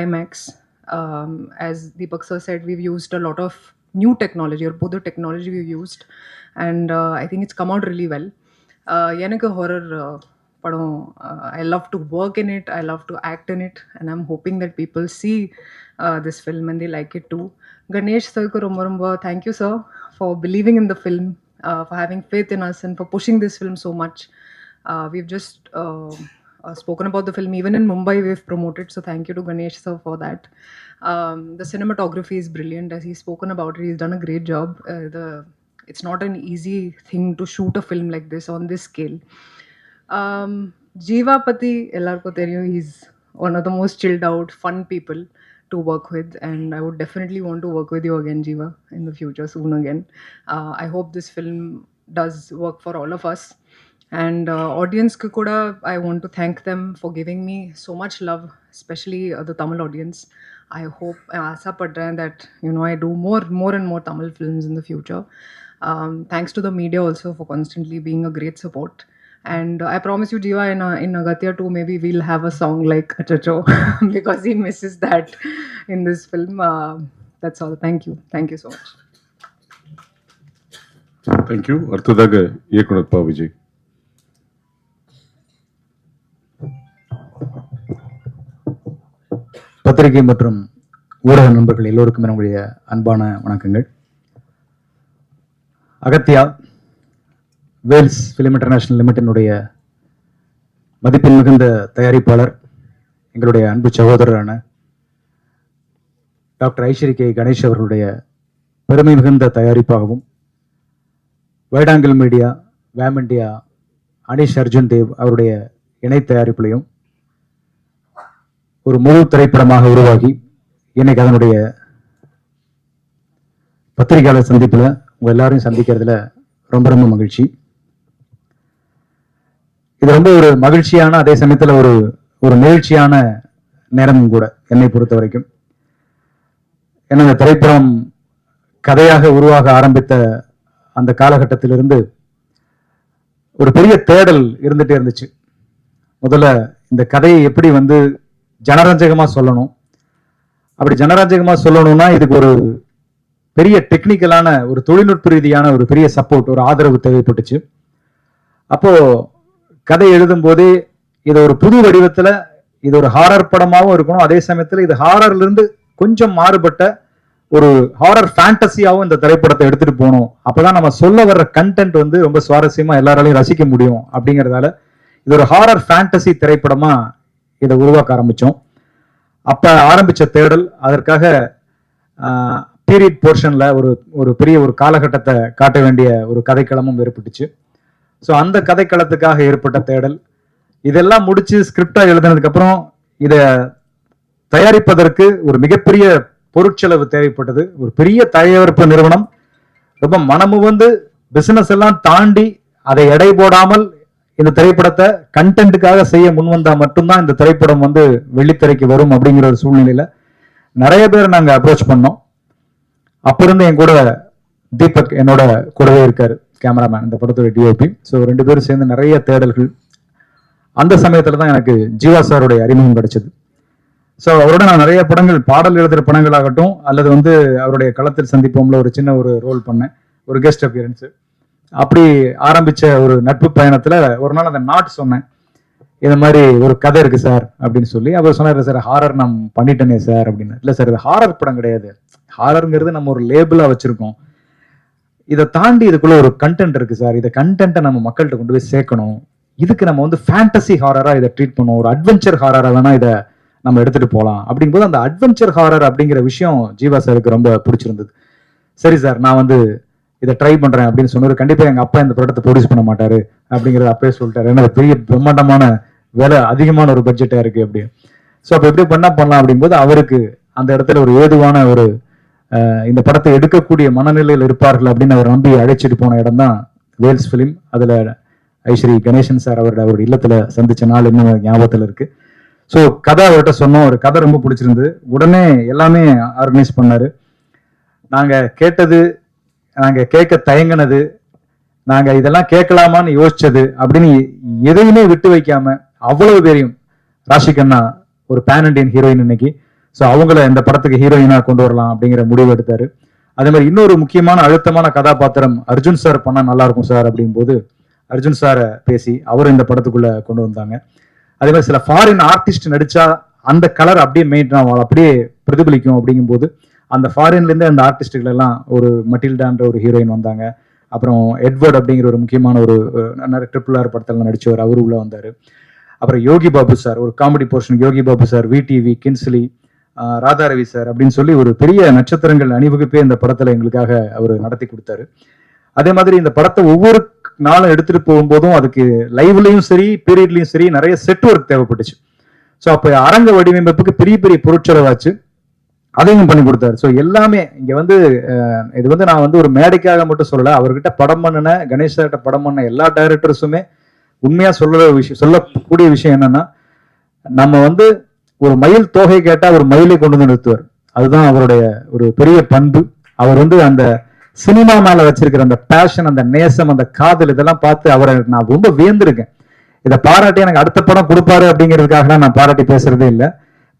IMAX. Um, as Deepak sir said, we've used a lot of new technology or both the technology we've used, and uh, I think it's come out really well. Uh, எனக்கு horror uh, படம் uh, I love to work in it, I love to act in it, and I'm hoping that people see uh, this film and they like it too. Ganesh sir ko romba romba thank you sir for believing in the film, uh, for having faith in us, and for pushing this film so much. uh, spoken about the film even in Mumbai. We've promoted, so thank you to Ganesh sir for that. Um, the cinematography is brilliant, as he's spoken about it. He's done a great job. Uh, the it's not an easy thing to shoot a film like this on this scale. Um, Jeeva Pati, he's one of the most chilled out, fun people to work with, and I would definitely want to work with you again, Jeeva, in the future, soon again. Uh, I hope this film does work for all of us and uh, audience kuda i want to thank them for giving me so much love especially uh, the tamil audience i hope asa that you know i do more more and more tamil films in the future um, thanks to the media also for constantly being a great support and uh, I promise you, Jiva, in, uh, in Agatya too, maybe we'll have a song like Achacho because he misses that in this film. Uh, that's all. Thank you. Thank you so much. Thank you ಅರ್ಥದಾಗ ಏ ಕೊಡಪ್ಪ ವಿಜಯ್ பத்திரிகை மற்றும் ஊடக நண்பர்கள் எல்லோருக்கும் என்னுடைய அன்பான வணக்கங்கள். அகத்தியா வேல்ஸ் ஃபிலிம் இன்டர்நேஷனல் லிமிட்டினுடைய மதிப்பில் மிகுந்த தயாரிப்பாளர் எங்களுடைய அன்பு சகோதரரான டாக்டர் ஐஸ்வரி கே. கணேஷ் அவர்களுடைய பெருமை மிகுந்த தயாரிப்பாகவும் வைடாங்கில் மீடியா வேம் இண்டியா அனீஷ் அர்ஜுன் தேவ் அவருடைய இணை தயாரிப்பிலையும் ஒரு முழு திரைப்படமாக உருவாகி இன்னைக்கு அதனுடைய பத்திரிகையாளர் சந்திப்பில் உங்கள் எல்லாரையும் சந்திக்கிறதுல ரொம்ப ரொம்ப மகிழ்ச்சி. இது ரொம்ப ஒரு மகிழ்ச்சியான அதே சமயத்துல ஒரு ஒரு நிகழ்ச்சியான நேரமும் கூட என்னை பொறுத்த வரைக்கும். ஏன்னா இந்த திரைப்படம் கதையாக உருவாக ஆரம்பித்த அந்த காலகட்டத்திலிருந்து ஒரு பெரிய தேடல் இருந்துகிட்டே இருந்துச்சு. முதல்ல இந்த கதையை எப்படி வந்து ஜனரஞ்சகமா சொல்லணும். அப்படி ஜனரஞ்சகமா சொல்லணும்னா இதுக்கு ஒரு பெரிய டெக்னிக்கலான ஒரு தொழில்நுட்ப ரீதியான ஒரு பெரிய சப்போர்ட் ஒரு ஆதரவு தேவைப்பட்டுச்சு. அப்போ கதை எழுதும் போதே இது ஒரு புது வடிவத்துல இது ஒரு ஹாரர் படமாகவும் இருக்கணும். அதே சமயத்தில் இது ஹாரர்ல இருந்து கொஞ்சம் மாறுபட்ட ஒரு ஹாரர் ஃபேண்டசியாகவும் இந்த திரைப்படத்தை எடுத்துட்டு போகணும். அப்போதான் நம்ம சொல்ல வர்ற கண்டென்ட் வந்து ரொம்ப சுவாரஸ்யமா எல்லாராலையும் ரசிக்க முடியும் அப்படிங்கிறதால இது ஒரு ஹாரர் ஃபேண்டசி திரைப்படமா இதை உருவாக்க ஆரம்பித்தோம் அப்போ ஆரம்பிச்ச தேடல் அதற்காக பீரியட் போர்ஷனில் ஒரு ஒரு பெரிய ஒரு காலகட்டத்தை காட்ட வேண்டிய ஒரு கதைக்களமும் ஏற்பட்டுச்சு. ஸோ அந்த கதைக்களத்துக்காக ஏற்பட்ட தேடல் இதெல்லாம் முடித்து ஸ்கிரிப்டாக எழுதினதுக்கப்புறம் இதை தயாரிப்பதற்கு ஒரு மிகப்பெரிய பொருட்செலவு தேவைப்பட்டது. ஒரு பெரிய தயாரிப்பு நிறுவனம் ரொம்ப மனமுவந்து பிசினஸ் எல்லாம் தாண்டி அதை எடை போடாமல் இந்த திரைப்படத்தை கண்டென்ட்டுக்காக செய்ய முன் வந்தா மட்டும்தான் இந்த திரைப்படம் வந்து வெள்ளித்திரைக்கு வரும் அப்படிங்கிற ஒரு சூழ்நிலையில நிறைய பேர் நாங்க அப்ரோச் பண்ணோம். அப்ப இருந்து என் கூட தீபக் என்னோட கூடவே இருக்காரு கேமராமேன் இந்த படத்தோட டிஓபி ஸோ ரெண்டு பேரும் சேர்ந்து நிறைய தேடல்கள். அந்த சமயத்தில் தான் எனக்கு ஜீவா சாருடைய அறிமுகம் கிடைச்சது. ஸோ அவரோட நான் நிறைய படங்கள் பாடல் எழுதுகிற படங்களாகட்டும் அல்லது வந்து அவருடைய களத்தில் சந்திப்போம்ல ஒரு சின்ன ஒரு ரோல் பண்ணேன். ஒரு கெஸ்ட் அப்பியரன்ஸு அப்படி ஆரம்பிச்ச ஒரு நட்பு பயணத்துல ஒரு நாள் அந்த நாட் சொன்னேன். இந்த மாதிரி ஒரு கதை இருக்கு சார் அப்படின்னு சொல்லி அவர் சொன்னார் சார் ஹாரர் நான் பண்ணிட்டேனே சார் அப்படின்னு. இல்லை சார் இது ஹாரர் படம் கிடையாது. ஹாரருங்கிறது நம்ம ஒரு லேபிளா வச்சிருக்கோம். இதை தாண்டி இதுக்குள்ள ஒரு கண்டென்ட் இருக்கு சார். இதை கண்டென்ட்டை நம்ம மக்கள்கிட்ட கொண்டு போய் சேர்க்கணும். இதுக்கு நம்ம வந்து ஃபேண்டசி ஹாரரா இதை ட்ரீட் பண்ணுவோம் ஒரு அட்வென்ச்சர் ஹாரரா வேணா இதை நம்ம எடுத்துட்டு போகலாம் அப்படிங்கும்போது அந்த அட்வென்ச்சர் ஹாரர் அப்படிங்கிற விஷயம் ஜீவா சாருக்கு ரொம்ப பிடிச்சிருந்தது. சரி சார் நான் வந்து இதை ட்ரை பண்றேன் அப்படின்னு சொன்னாரு கண்டிப்பா எங்க அப்பா இந்த ப்ராடக்ட் ப்ரொடியூஸ் பண்ண மாட்டாரு அப்படிங்கறத அப்பயே சொல்லிட்டாரு. ஏன்னா அது பெரிய பிரம்மாண்டமான வேலை அதிகமான ஒரு பட்ஜெட்டா இருக்கு அப்படி ஸோ அப்ப எப்படி பண்ணா பண்ணலாம் அப்படிங்கும்போது அவருக்கு அந்த இடத்துல ஒரு ஏதுவான ஒரு இந்த படத்தை எடுக்கக்கூடிய மனநிலையில் இருப்பார்கள் அப்படின்னு அவர் நம்பி அழைச்சிட்டு போன இடம் தான் வேல்ஸ் ஃபிலிம். அதுல ஐஸ்வரி கணேசன் சார் அவரோட அவருடைய இல்லத்துல சந்திச்ச நாள் இன்னும் ஞாபகத்தில் ஞாபகத்துல இருக்கு. ஸோ கதை அவர்கிட்ட சொன்னோம். ஒரு கதை ரொம்ப பிடிச்சிருந்தது. உடனே எல்லாமே ஆர்கனைஸ் பண்ணாரு. நாங்கள் கேட்டது நாங்க கேட்க தயங்கினது நாங்க இதெல்லாம் கேட்கலாமான்னு யோசிச்சது அப்படின்னு எதையுமே விட்டு வைக்காம அவ்வளவு பேரையும் ராஷிகண்ணா ஒரு பேன் இண்டியன் ஹீரோயின் இன்னைக்கு. ஸோ அவங்கள இந்த படத்துக்கு ஹீரோயினா கொண்டு வரலாம் அப்படிங்கிற முடிவு எடுத்தாரு. அதே மாதிரி இன்னொரு முக்கியமான அழுத்தமான கதாபாத்திரம் அர்ஜுன் சார் பண்ணா நல்லா இருக்கும் சார் அப்படிங்கும்போது அர்ஜுன் சாரை பேசி அவர் இந்த படத்துக்குள்ள கொண்டு வந்தாங்க. அதே மாதிரி சில ஃபாரின் ஆர்டிஸ்ட் நடிச்சா அந்த கலர் அப்படியே மெயின்டைன் ஆகும். அப்படியே பிரதிபலிக்கும் அப்படிங்கும்போது அந்த ஃபாரின்லேருந்து அந்த ஆர்டிஸ்டுகள் ஒரு மட்டில்டான்ற ஒரு ஹீரோயின் வந்தாங்க. அப்புறம் எட்வர்ட் அப்படிங்கிற ஒரு முக்கியமான ஒரு ட்ரிபிள் ஆர் படத்தில் நடித்தவர் அவரு உள்ளே வந்தார். அப்புறம் யோகி பாபு சார் ஒரு comedy portion Yogi Babu sir VTV Kingsley Radharavi sir அப்படின்னு சொல்லி ஒரு பெரிய நட்சத்திரங்கள் அணிவகுப்பே இந்த படத்தில் எங்களுக்காக அவர் நடத்தி கொடுத்தாரு. அதே மாதிரி இந்த படத்தை ஒவ்வொரு நாளும் எடுத்துகிட்டு போகும்போதும் அதுக்கு லைவ்லையும் சரி பீரியட்லையும் சரி நிறைய செட் ஒர்க் தேவைப்பட்டுச்சு. ஸோ அப்போ அரங்க வடிவமைப்புக்கு பெரிய பெரிய பொருட்செலவாச்சு. அதையும் பண்ணி கொடுத்தாரு. ஸோ எல்லாமே இங்க வந்து இது வந்து நான் வந்து ஒரு மேடைக்காக மட்டும் சொல்லல. அவர்கிட்ட படம் பண்ணின கணேஷ் சார்கிட்ட படம் பண்ண எல்லா டைரக்டர்ஸுமே உண்மையா சொல்ற விஷயம் சொல்லக்கூடிய விஷயம் என்னன்னா நம்ம வந்து ஒரு மயில் தொகை கேட்டா ஒரு மயிலை கொண்டு வந்து நிறுத்துவார். அதுதான் அவருடைய ஒரு பெரிய பண்பு. அவர் வந்து அந்த சினிமா மேல வச்சிருக்கிற அந்த பேஷன் அந்த நேசம் அந்த காதல் இதெல்லாம் பார்த்து அவரை நான் ரொம்ப வியந்திருக்கேன். இதை பாராட்டி எனக்கு அடுத்த படம் கொடுப்பாரு அப்படிங்கிறதுக்காக நான் பாராட்டி பேசுறதே இல்லை.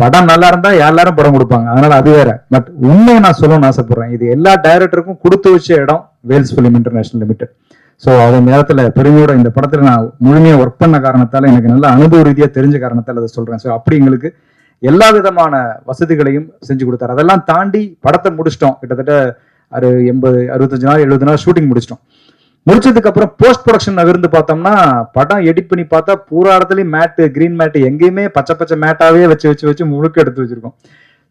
படம் நல்லா இருந்தா எல்லாரும் படம் கொடுப்பாங்க. அதனால அது வேற. பட் உண்மையை நான் சொல்லணும்னு ஆசைப்படுறேன். இது எல்லா டைரக்டருக்கும் கொடுத்து வச்ச இடம் Vels film international limited so அதே நேரத்தில் பெருமையோட இந்த படத்தில் நான் முழுமையாக ஒர்க் பண்ண காரணத்தால் எனக்கு நல்ல அனுபவ ரீதியாக தெரிஞ்ச காரணத்தால் அதை சொல்கிறேன் ஸோ அப்படி எங்களுக்கு எல்லா விதமான வசதிகளையும் செஞ்சு கொடுத்தாரு. அதெல்லாம் தாண்டி படத்தை முடிச்சிட்டோம். கிட்டத்தட்ட ஒரு எண்பது அறுபத்தஞ்சு நாள் எழுபது நாள் ஷூட்டிங் முடிச்சிட்டோம். முடிச்சதுக்கு அப்புறம் போஸ்ட் ப்ரொடக்ஷன் நகர்ந்து பார்த்தோம்னா படம் எடிட் பண்ணி பார்த்தா பூரா இடத்துலயும் மேட்டு கிரீன் மேட்டு எங்கேயுமே பச்சை பச்சை மேட்டாவே வச்சு வச்சு வச்சு முழுக்க எடுத்து வச்சிருக்கோம்.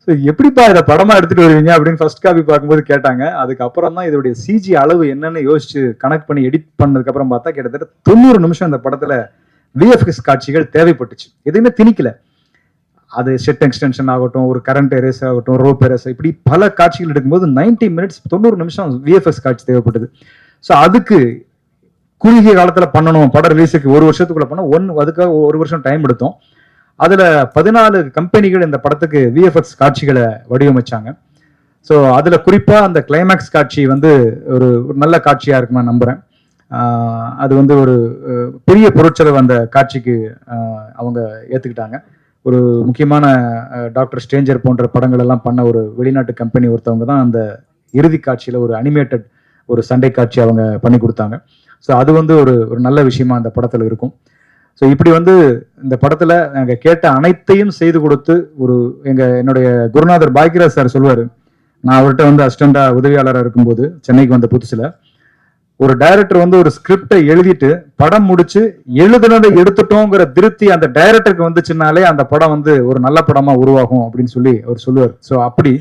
ஸோ எப்படிப்பா இதை படமா எடுத்துட்டு வருவீங்க அப்படின்னு ஃபர்ஸ்ட் காப்பி பார்க்கும்போது கேட்டாங்க. அதுக்கப்புறம் தான் இதோடைய சிஜி அளவு என்னன்னு யோசிச்சு கனெக்ட் பண்ணி எடிட் பண்ணதுக்கு அப்புறம் பார்த்தா கிட்டத்தட்ட தொண்ணூறு நிமிஷம் அந்த படத்துல விஎஃப்எக்ஸ் காட்சிகள் தேவைப்பட்டுச்சு. எதுவுமே திணிக்கல. அது செட் எக்ஸ்டென்ஷன் ஆகட்டும் ஒரு கரண்ட் எரேஸ் ஆகட்டும் ரோப் எரேஸ் இப்படி பல காட்சிகள் எடுக்கும்போது 90 மினிட்ஸ் தொண்ணூறு நிமிஷம் விஎஃப்எஸ் காட்சி தேவைப்பட்டது. ஸோ அதுக்கு குறுகிய காலத்தில் பண்ணணும். படம் ரிலீஸுக்கு ஒரு வருஷத்துக்குள்ள பண்ண ஒன் அதுக்காக ஒரு வருஷம் டைம் எடுத்தோம். அதில் பதினாலு கம்பெனிகள் இந்த படத்துக்கு விஎஃப்எக்ஸ் காட்சிகளை வடிவமைச்சாங்க. ஸோ அதில் குறிப்பாக அந்த கிளைமேக்ஸ் காட்சி வந்து ஒரு ஒரு நல்ல காட்சியாக இருக்கும் நான் நம்புகிறேன் அது வந்து ஒரு பெரிய பொருட்செலவு அந்த காட்சிக்கு அவங்க ஏற்றுக்கிட்டாங்க ஒரு முக்கியமான டாக்டர் ஸ்டேஞ்சர் போன்ற படங்கள் எல்லாம் பண்ண ஒரு வெளிநாட்டு கம்பெனி ஒருத்தவங்க தான் அந்த இறுதி காட்சியில் ஒரு அனிமேட்டட் ஒரு சண்டை காட்சி அவங்க பண்ணி கொடுத்தாங்க. ஸோ அது வந்து ஒரு ஒரு நல்ல விஷயமா அந்த படத்தில் இருக்கும். ஸோ இப்படி வந்து இந்த படத்தில் நாங்கள் கேட்ட அனைத்தையும் செய்து கொடுத்து ஒரு எங்கள் என்னுடைய குருநாதர் பாக்யராஜ் சார் சொல்லுவார் நான் அவர்கிட்ட வந்து அசிஸ்டண்டா உதவியாளராக இருக்கும்போது சென்னைக்கு வந்த புதுசில் ஒரு டைரக்டர் வந்து ஒரு ஸ்கிரிப்டை எழுதிட்டு படம் முடிச்சு எழுதுனதை எடுத்துட்டோங்கிற திருப்தி அந்த டைரக்டருக்கு வந்துச்சுனாலே அந்த படம் வந்து ஒரு நல்ல படமாக உருவாகும் அப்படின்னு சொல்லி அவர் சொல்லுவார். ஸோ அப்படி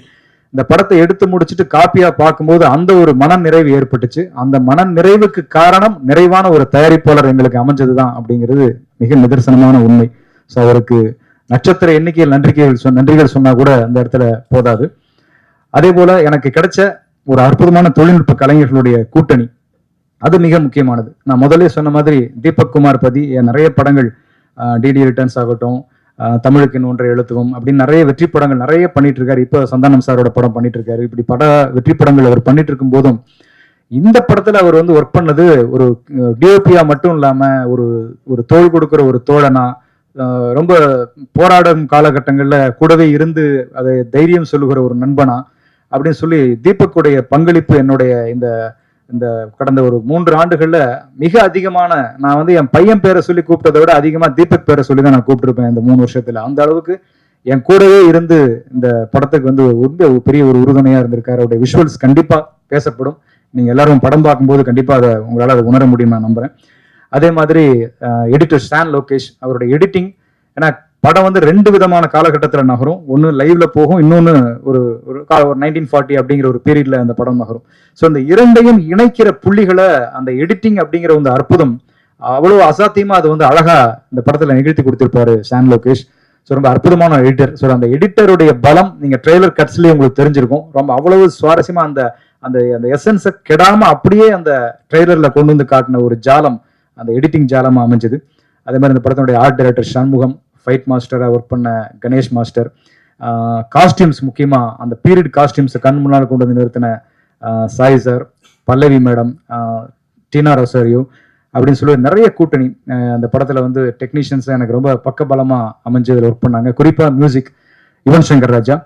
இந்த படத்தை எடுத்து முடிச்சுட்டு காப்பியா பார்க்கும்போது அந்த ஒரு மன நிறைவு ஏற்பட்டுச்சு. அந்த மன நிறைவுக்கு காரணம் நிறைவான ஒரு தயாரிப்பாளர் எங்களுக்கு அமைஞ்சதுதான் அப்படிங்கிறது மிக நிதர்சனமான உண்மை. ஸோ அவருக்கு நட்சத்திர எண்ணிக்கையில் நன்றிகள் சொ- நன்றிகள் சொன்னா கூட அந்த இடத்துல போதாது. அதே போல எனக்கு கிடைச்ச ஒரு அற்புதமான தொழில்நுட்ப கலைஞர்களுடைய கூட்டணி அது மிக முக்கியமானது. நான் முதலே சொன்ன மாதிரி தீபக் குமார் பதி என் நிறைய படங்கள் டிடி ரிட்டர்ன்ஸ் ஆகட்டும் தமிழுக்கு ஒன்றை எழுத்துவோம் அப்படின்னு நிறைய வெற்றி படங்கள் நிறைய பண்ணிட்டு இருக்காரு இப்போ சந்தானம் சாரோட படம் பண்ணிட்டு இருக்காரு இப்படி பட வெற்றி படங்கள் அவர் பண்ணிட்டு இருக்கும் போதும் இந்த படத்துல அவர் வந்து ஒர்க் பண்ணது ஒரு டிஓபியா மட்டும் இல்லாம ஒரு ஒரு தோல் கொடுக்குற ஒரு தோழனா ரொம்ப போராடும் காலகட்டங்கள்ல கூடவே இருந்து அதை தைரியம் சொல்லுகிற ஒரு நண்பனா அப்படின்னு சொல்லி தீபக்குடைய பங்களிப்பு என்னுடைய இந்த இந்த கடந்த ஒரு மூன்று ஆண்டுகளில் மிக அதிகமான நான் வந்து என் பையன் பேரை சொல்லி கூப்பிட்டதை விட அதிகமாக தீபக் பேரை சொல்லி தான் நான் கூப்பிட்டுருப்பேன் இந்த மூணு வருஷத்தில். அந்த அளவுக்கு என் கூடவே இருந்து இந்த படத்துக்கு வந்து ரொம்ப ஒரு பெரிய ஒரு உறுதுணையாக இருந்திருக்காரு. அவருடைய விஷுவல்ஸ் கண்டிப்பாக பேசப்படும். நீங்கள் எல்லாரும் படம் பார்க்கும்போது கண்டிப்பாக அதை உங்களால் அதை உணர முடியும் நான் நம்புகிறேன் அதே மாதிரி எடிட்டர் ஸ்டான் லோகேஷ் அவருடைய எடிட்டிங் ஏன்னா படம் வந்து ரெண்டு விதமான காலகட்டத்தில் நகரும். ஒன்று லைவ்ல போகும் இன்னொன்று ஒரு ஒரு ஒரு நைன்டீன் ஃபார்ட்டி அப்படிங்கிற ஒரு பீரியட்ல அந்த படம் நகரும். ஸோ அந்த இரண்டையும் இணைக்கிற புள்ளிகளை அந்த எடிட்டிங் அப்படிங்கிற அந்த அற்புதம் அவ்வளோ அசாத்தியமா அது வந்து அழகா இந்த படத்துல நிகழ்த்தி கொடுத்திருப்பாரு சான் லோகேஷ். ஸோ ரொம்ப அற்புதமான எடிட்டர் ஸோ அந்த எடிட்டருடைய பலம் நீங்க ட்ரெய்லர் கட்ஸ்லயே உங்களுக்கு தெரிஞ்சிருக்கும். ரொம்ப அவ்வளவு சுவாரஸ்யமா அந்த அந்த அந்த எசன்ஸை கெடாம அப்படியே அந்த ட்ரெய்லர்ல கொண்டு வந்து காட்டின ஒரு ஜாலம் அந்த எடிட்டிங் ஜாலமா அமைஞ்சது. அதே மாதிரி இந்த படத்தினுடைய ஆர்ட் டைரக்டர் சண்முகம் ஃபைட் மாஸ்டராக ஒர்க் பண்ண கணேஷ் மாஸ்டர் காஸ்டியூம்ஸ் முக்கியமாக அந்த பீரியட் காஸ்டியூம்ஸை கண் முன்னால் கொண்டு வந்து நிறுத்தின சாய் சார் பல்லவி மேடம் டீனா ரொசாரியோ அப்படின்னு சொல்லி நிறைய கூட்டணி அந்த படத்தில் வந்து டெக்னீஷியன்ஸ் எனக்கு ரொம்ப பக்கபலமாக அமைஞ்சதில் ஒர்க் பண்ணாங்க. குறிப்பாக மியூசிக் யுவன் சங்கர் ராஜா.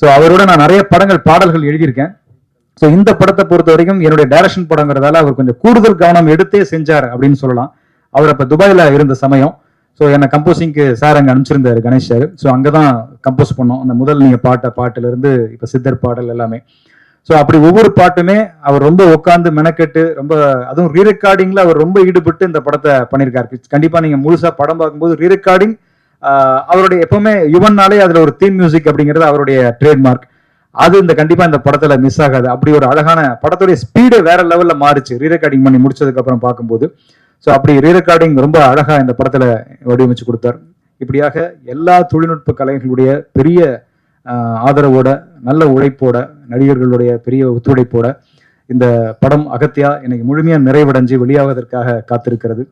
ஸோ அவரோட நான் நிறைய படங்கள் பாடல்கள் எழுதியிருக்கேன். ஸோ இந்த படத்தை பொறுத்த வரைக்கும் என்னுடைய டைரக்ஷன் படங்கிறதால அவர் கொஞ்சம் கூடுதல் கவனம் எடுத்தே செஞ்சார் அப்படின்னு சொல்லலாம். அவர் அப்போ துபாயில் இருந்த சமயம். ஸோ என்னை கம்போசிங்க்கு சார் அங்கே அனுப்பிச்சிருந்தாரு கணேஷ் சார் ஸோ அங்கே தான் கம்போஸ் பண்ணோம். அந்த முதல் நீங்கள் பாட்ட பாட்டிலிருந்து இப்போ சித்தர் பாடல் எல்லாமே. ஸோ அப்படி ஒவ்வொரு பாட்டுமே அவர் ரொம்ப உட்காந்து மெனக்கெட்டு ரொம்ப அதுவும் ரீரெக்கார்டிங்கில் அவர் ரொம்ப ஈடுபட்டு இந்த படத்தை பண்ணியிருக்காரு கண்டிப்பாக நீங்கள் முழுசாக படம் பார்க்கும்போது ரீ ரெக்கார்டிங் அவருடைய எப்பவுமே யுவன்னாலே அதில் ஒரு தீம் மியூசிக் அப்படிங்கிறது அவருடைய ட்ரேட்மார்க் அது இந்த கண்டிப்பாக இந்த படத்தில் மிஸ் ஆகாது. அப்படி ஒரு அழகான படத்துடைய ஸ்பீடு வேற லெவலில் மாறுச்சு. ரீ ரெக்கார்டிங் பண்ணி முடிச்சதுக்கப்புறம் பார்க்கும்போது. ஸோ அப்படி ரீ ரெக்கார்டிங் ரொம்ப அழகாக இந்த படத்தில் வடிவமைச்சு கொடுத்தார். இப்படியாக எல்லா தொழில்நுட்ப கலைஞர்களுடைய பெரிய ஆதரவோட நல்ல உழைப்போட நடிகர்களுடைய பெரிய ஒத்துழைப்போட இந்த படம் அகத்தியா இன்னைக்கு முழுமையாக நிறைவடைஞ்சு வெளியாவதற்காக காத்திருக்கிறது.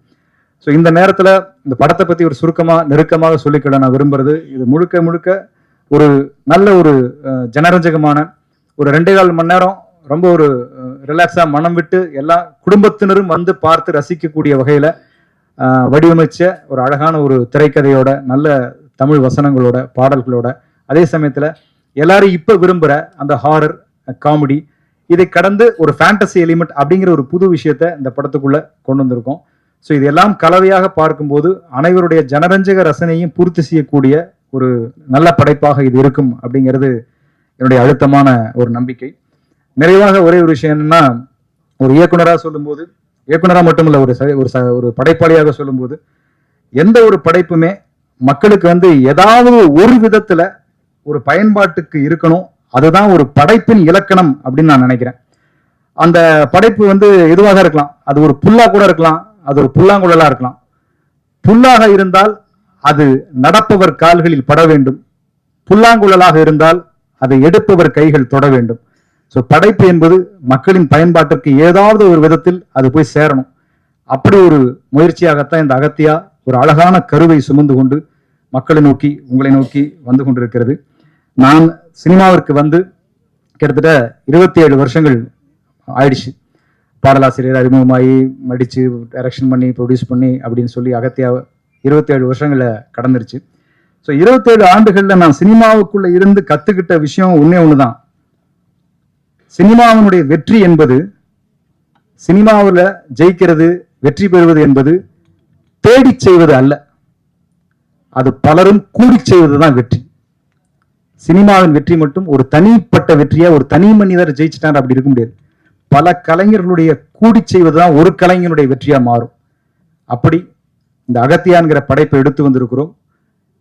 ஸோ இந்த நேரத்தில் இந்த படத்தை பற்றி ஒரு சுருக்கமாக நெருக்கமாக சொல்லிக்கிட நான் விரும்புறது இது முழுக்க முழுக்க ஒரு நல்ல ஒரு ஜனரஞ்சகமான ஒரு ரெண்டே கால் மணி நேரம் ரொம்ப ஒரு ரிலாக்ஸா மனம் விட்டு எல்லா குடும்பத்தினரும் வந்து பார்த்து ரசிக்கக்கூடிய வகையில வடிவமைச்ச ஒரு அழகான ஒரு திரைக்கதையோட நல்ல தமிழ் வசனங்களோட பாடல்களோட அதே சமயத்துல எல்லாரும் இப்ப விரும்புற அந்த ஹாரர் காமெடி இதை கடந்து ஒரு ஃபேண்டசி எலிமெண்ட் அப்படிங்கிற ஒரு புது விஷயத்த இந்த படத்துக்குள்ள கொண்டு வந்திருக்கோம். ஸோ இதெல்லாம் கலவையாக பார்க்கும்போது அனைவருடைய ஜனரஞ்சக ரசனையும் பூர்த்தி செய்யக்கூடிய ஒரு நல்ல படைப்பாக இது இருக்கும் அப்படிங்கிறது என்னுடைய அழுத்தமான ஒரு நம்பிக்கை. நிறைவாக ஒரே ஒரு விஷயம் என்னன்னா ஒரு இயக்குனராக சொல்லும்போது இயக்குனராக மட்டுமல்ல ஒரு ச- ஒரு ச- ஒரு படைப்பாளியாக சொல்லும்போது எந்த ஒரு படைப்புமே மக்களுக்கு வந்து ஏதாவது ஒரு விதத்துல ஒரு பயன்பாட்டுக்கு இருக்கணும். அதுதான் ஒரு படைப்பின் இலக்கணம் அப்படின்னு நான் நினைக்கிறேன். அந்த படைப்பு வந்து எதுவாக இருக்கலாம் அது ஒரு புல்லா கூட இருக்கலாம் அது ஒரு புல்லாங்குழலா இருக்கலாம். புல்லாக இருந்தால் அது நடப்பவர் கால்களில் பட வேண்டும். புல்லாங்குழலாக இருந்தால் அதை எடுப்பவர் கைகள் தொட வேண்டும். ஸோ படைப்பு என்பது மக்களின் பயன்பாட்டிற்கு ஏதாவது ஒரு விதத்தில் அது போய் சேரணும். அப்படி ஒரு முயற்சியாகத்தான் இந்த அகத்தியா ஒரு அழகான கருவை சுமந்து கொண்டு மக்களை நோக்கி உங்களை நோக்கி வந்து கொண்டிருக்கிறது. நான் சினிமாவிற்கு வந்து கிட்டத்தட்ட இருபத்தி ஏழு வருஷங்கள் ஆயிடுச்சு. பாடலாசிரியர் அறிமுகமாகி நடிச்சு டைரக்ஷன் பண்ணி ப்ரொடியூஸ் பண்ணி அப்படின்னு சொல்லி அகத்தியா இருபத்தேழு வருஷங்களை கடந்துருச்சு. ஸோ இருபத்தேழு ஆண்டுகளில் நான் சினிமாவுக்குள்ளே இருந்து கற்றுக்கிட்ட விஷயம் ஒன்றே ஒன்று தான் சினிமாவினுடைய வெற்றி என்பது சினிமாவில் ஜெயிக்கிறது வெற்றி பெறுவது என்பது தேடி செய்வது அல்ல. அது பலரும் கூடிச் செய்வதுதான் வெற்றி. சினிமாவின் வெற்றி மட்டும் ஒரு தனிப்பட்ட வெற்றியா ஒரு தனி மனிதர் ஜெயிச்சிட்டார் அப்படி இருக்க முடியாது. பல கலைஞர்களுடைய கூடிச் செய்வதுதான் ஒரு கலைஞனுடைய வெற்றியா மாறும். அப்படி இந்த அகத்தியான்கிற படைப்பை எடுத்து வந்திருக்கிறோம்.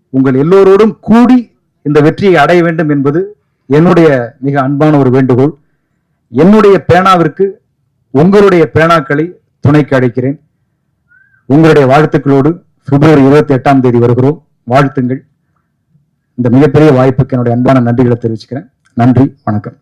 உங்கள் எல்லோரோடும் கூடி இந்த வெற்றியை அடைய வேண்டும் என்பது என்னுடைய மிக அன்பான ஒரு வேண்டுகோள். என்னுடைய பேனாவிற்கு உங்களுடைய பேனாக்களை துணைக்கு அழைக்கிறேன். உங்களுடைய வாழ்த்துக்களோடு பிப்ரவரி இருபத்தி எட்டாம் தேதி வருகிறோம். வாழ்த்துங்கள். இந்த மிகப்பெரிய வாய்ப்புக்கு என்னுடைய அன்பான நன்றிகளை தெரிவிச்சுக்கிறேன். நன்றி. வணக்கம்.